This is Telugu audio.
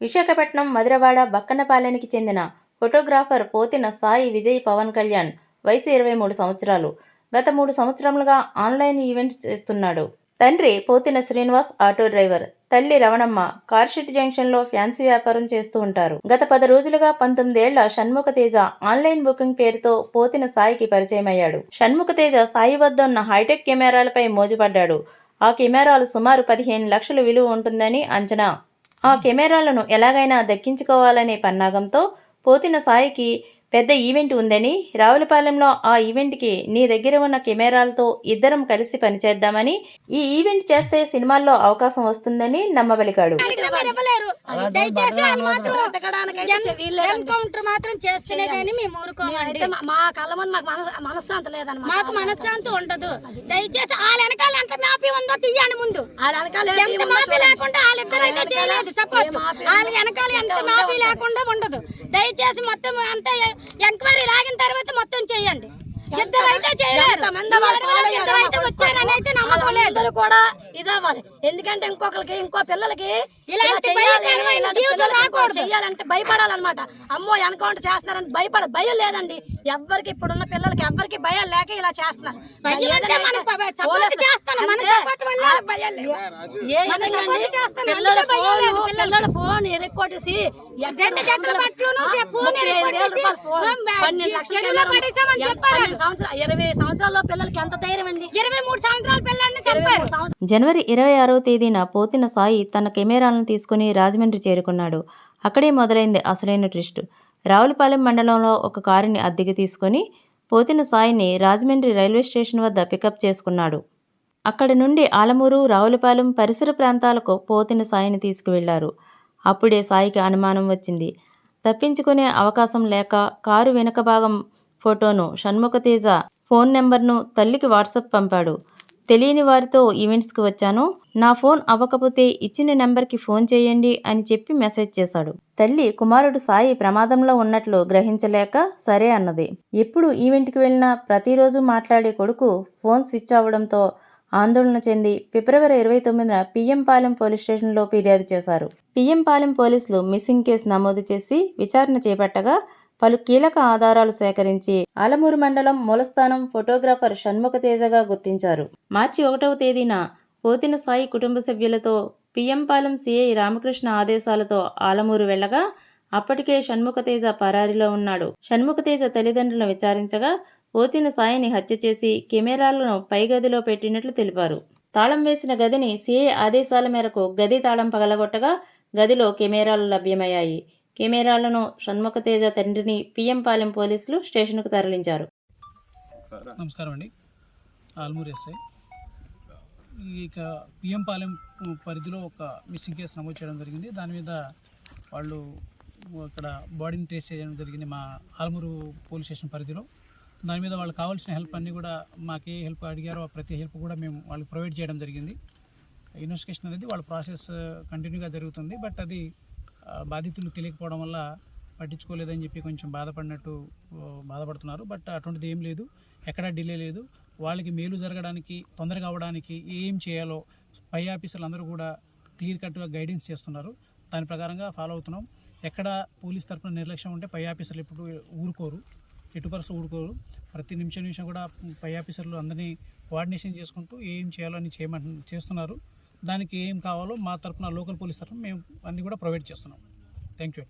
విశాఖపట్నం మధురవాడ బక్కన్నపాలెనికి చెందిన ఫోటోగ్రాఫర్ పోతిన సాయి విజయ్ పవన్ కళ్యాణ్ వయసు ఇరవై మూడు సంవత్సరాలు. గత మూడు సంవత్సరములుగా ఆన్లైన్ ఈవెంట్స్ చేస్తున్నాడు. తండ్రి పోతిన శ్రీనివాస్ ఆటో డ్రైవర్ తల్లి రవణమ్మ కార్షెట్ జంక్షన్లో ఫ్యాన్సీ వ్యాపారం చేస్తూ ఉంటారు. గత పది రోజులుగా పంతొమ్మిదేళ్ళ షణ్ముఖ తేజ ఆన్లైన్ బుకింగ్ పేరుతో పోతిన సాయికి పరిచయం అయ్యాడు షణ్ముఖ తేజ సాయి వద్ద ఉన్న హైటెక్ కెమెరాలపై మోజుపడ్డాడు. ఆ కెమెరాలు సుమారు పదిహేను లక్షల విలువ ఉంటుందని అంచనా ఆ కెమెరాలను ఎలాగైనా దక్కించుకోవాలనే పన్నాగంతో పోతిన సాయికి పెద్ద ఈవెంట్ ఉందని రావులపాలెంలో ఆ ఈవెంట్కి నీ దగ్గర ఉన్న కెమెరాలతో ఇద్దరం కలిసి పనిచేద్దామని ఈ ఈవెంట్ చేస్తే సినిమాల్లో అవకాశం వస్తుందని నమ్మబలికాడు మా కళ్ళ ముందు మాకు మనశ్శాంతి లేదన్నమాట. మాకు మనశ్శాంతి ఉండదు. దయచేసి వాళ్ళ వెనకాల ఎంత మాపి ఉందో తీయండి ముందు. వాళ్ళ వెనకాల ఎంత ఉందో మాపి చూడండి. లేకుండా వాళ్ళిద్దరు అయితే చేయలేదు. సపోర్ట్. వాళ్ళ వెనకాల ఎంత మాపి లేకుండా ఉండదు. దయచేసి మొత్తం అంతా. ఎంక్వైరీ లాగిన తర్వాత మొత్తం చేయండి. వాళ్ళందరూ కూడా ఇదవ్వాలి. ఎందుకంటే ఇంకొకరికి ఇంకో పిల్లలకి. చేయాలంటే భయపడాలన్నమాట. అమ్మో ఎన్కౌంటర్ చేస్తున్నారని భయపడ భయం లేదండి. ఎవ్వరికి ఇప్పుడున్న పిల్లలకి ఎవ్వరికి భయం లేక ఇలా చేస్తున్నారు. పిల్లల ఫోన్ ఎరక్కొట్టేసి చెప్పారు. ఇరవై సంవత్సరాల్లో పిల్లలకి ఎంత ధైర్యం అండి? ఇరవై మూడు సంవత్సరాల పిల్లల్ని సంవత్సరాలు. జనవరి ఇరవై ఆరో తేదీన పోతిన సాయి తన కెమెరాలను తీసుకుని రాజమండ్రి చేరుకున్నాడు. అక్కడే మొదలైంది అసలైన ట్విస్ట్. రావులపాలెం మండలంలో ఒక కారుని అద్దెకి తీసుకొని పోతిన సాయిని రాజమండ్రి రైల్వే స్టేషన్ వద్ద పికప్ చేసుకున్నాడు. అక్కడి నుండి ఆలమూరు రావులపాలెం పరిసర ప్రాంతాలకు పోతిన సాయిని తీసుకువెళ్ళారు. అప్పుడే సాయికి అనుమానం వచ్చింది. తప్పించుకునే అవకాశం లేక కారు వెనుక భాగం ఫోటోను షణ్ముఖతేజ ఫోన్ నెంబర్ను తల్లికి వాట్సాప్ పంపాడు. తెలియని వారితో ఈవెంట్స్కి వచ్చాను. నా ఫోన్ అవ్వకపోతే ఇచ్చిన నెంబర్కి ఫోన్ చేయండి అని చెప్పి మెసేజ్ చేశాడు. తల్లి కుమారుడు సాయి ప్రమాదంలో ఉన్నట్లు గ్రహించలేక సరే అన్నది. ఎప్పుడు ఈవెంట్కి వెళ్ళినా ప్రతిరోజు మాట్లాడే కొడుకు ఫోన్ స్విచ్ అవ్వడంతో ఆందోళన చెంది ఫిబ్రవరి ఇరవై తొమ్మిదిన పిఎంపాలెం పోలీస్ స్టేషన్లో ఫిర్యాదు చేశారు. పిఎంపాలెం పోలీసులు మిస్సింగ్ కేసు నమోదు చేసి విచారణ చేపట్టగా పలు కీలక ఆధారాలు సేకరించి ఆలమూరు మండలం మూలస్థానం ఫోటోగ్రాఫర్ షణ్ముఖ తేజగా గుర్తించారు. మార్చి ఒకటవ తేదీన పోతిన సాయి కుటుంబ సభ్యులతో పిఎంపాలెం సిఐ రామకృష్ణ ఆదేశాలతో ఆలమూరు వెళ్ళగా అప్పటికే షణ్ముఖ తేజ పరారీలో ఉన్నాడు. షణ్ముఖతేజ తల్లిదండ్రులను విచారించగా కోచిన సాయిని హత్య చేసి కెమెరాలను పై గదిలో పెట్టినట్లు తెలిపారు. తాళం వేసిన గదిని సిఐ ఆదేశాల మేరకు గది తాళం పగలగొట్టగా గదిలో కెమెరాలు లభ్యమయ్యాయి. కెమెరాలను షణ్ముఖ తేజ తండ్రిని పిఎంపాలెం పోలీసులు స్టేషన్కు తరలించారు. నమస్కారం అండి. ఆల్మూర్ ఎస్ఐ. ఇక పిఎం పాలెం పరిధిలో ఒక మిస్సింగ్ కేసు నమోదు చేయడం జరిగింది. దాని మీద వాళ్ళు అక్కడ బాడీని ట్రేస్ చేయడం జరిగింది మా ఆల్మూరు పోలీస్ స్టేషన్ పరిధిలో. దాని మీద వాళ్ళకి కావాల్సిన హెల్ప్ అన్నీ కూడా మాకు ఏ హెల్ప్ అడిగారో ప్రతి హెల్ప్ కూడా మేము వాళ్ళకి ప్రొవైడ్ చేయడం జరిగింది. ఇన్వెస్టిగేషన్ అనేది వాళ్ళ ప్రాసెస్ కంటిన్యూగా uh, జరుగుతుంది. బట్ అది బాధితులు తెలియకపోవడం వల్ల పట్టించుకోలేదని చెప్పి కొంచెం బాధపడినట్టు బాధపడుతున్నారు. బట్ అటువంటిది ఏం లేదు. ఎక్కడా డిలే లేదు. వాళ్ళకి మేలు జరగడానికి తొందరగా అవ్వడానికి ఏం చేయాలో పై ఆఫీసర్లు అందరూ కూడా క్లియర్ కట్గా గైడెన్స్ చేస్తున్నారు. దాని ప్రకారంగా ఫాలో అవుతున్నాం. ఎక్కడ పోలీస్ తరఫున నిర్లక్ష్యం ఉంటే పై ఆఫీసర్లు ఎప్పుడు ఊరుకోరు. ఎటు ఊడుకోరు ప్రతి నిమిషం నిమిషం కూడా పై ఆఫీసర్లు అందరినీ కోఆర్డినేషన్ చేసుకుంటూ ఏం చేయాలో అని చేయమంటు చేస్తున్నారు. దానికి ఏం కావాలో మా తరఫున లోకల్ పోలీస్ తరఫున మేము అన్నీ కూడా ప్రొవైడ్ చేస్తున్నాం. Thank you